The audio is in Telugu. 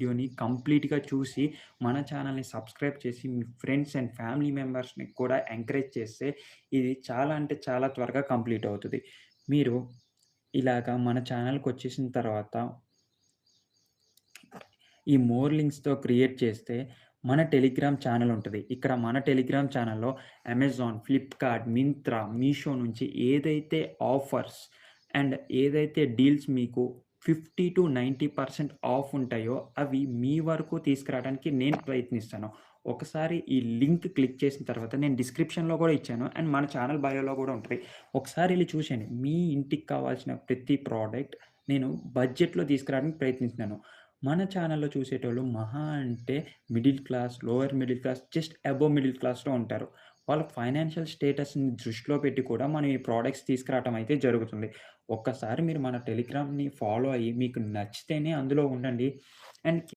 వీడియోని కంప్లీట్‌గా చూసి, మన ఛానల్ని సబ్స్క్రైబ్ చేసి, మీ ఫ్రెండ్స్ అండ్ ఫ్యామిలీ మెంబర్స్‌ని కూడా ఎంకరేజ్ చేస్తే, ఇది చాలా అంటే చాలా త్వరగా కంప్లీట్ అవుతుంది. మీరు ఇలాగా మన ఛానల్కి వచ్చేసిన తర్వాత ఈ మోర్ లింక్స్‌తో క్రియేట్ చేస్తే, మన టెలిగ్రామ్ ఛానల్ ఉంటుంది. ఇక్కడ మన టెలిగ్రామ్ ఛానల్లో అమెజాన్, ఫ్లిప్‌కార్ట్, మింత్రా, మీషో నుంచి ఏదైతే ఆఫర్స్ అండ్ ఏదైతే డీల్స్ మీకు 50-90% ఆఫ్ ఉంటాయో, అవి మీ వరకు తీసుకురావడానికి నేను ప్రయత్నిస్తాను. ఒకసారి ఈ లింక్ క్లిక్ చేసిన తర్వాత నేను డిస్క్రిప్షన్‌లో కూడా ఇచ్చాను. అండ్ మన ఛానల్ బయోలో కూడా ఉంటుంది ఒకసారి వెళ్ళి చూసేయండి. మీ ఇంటికి కావాల్సిన ప్రతి ప్రోడక్ట్ నేను బడ్జెట్‌లో తీసుకురావడానికి ప్రయత్నిస్తున్నాను. మన ఛానల్లో చూసేటోళ్ళు మహా అంటే middle class, lower middle class, just above middle క్లాస్‌లో ఉంటారు. వాళ్ళ ఫైనాన్షియల్ స్టేటస్‌ని దృష్టిలో పెట్టి కూడా మనం ఈ ప్రొడక్ట్స్ తీసుకురావటం అయితే జరుగుతుంది. ఒక్కసారి మీరు మన టెలిగ్రామ్‌ని ఫాలో అయ్యి, మీకు నచ్చితేనే అందులో ఉండండి. అండ్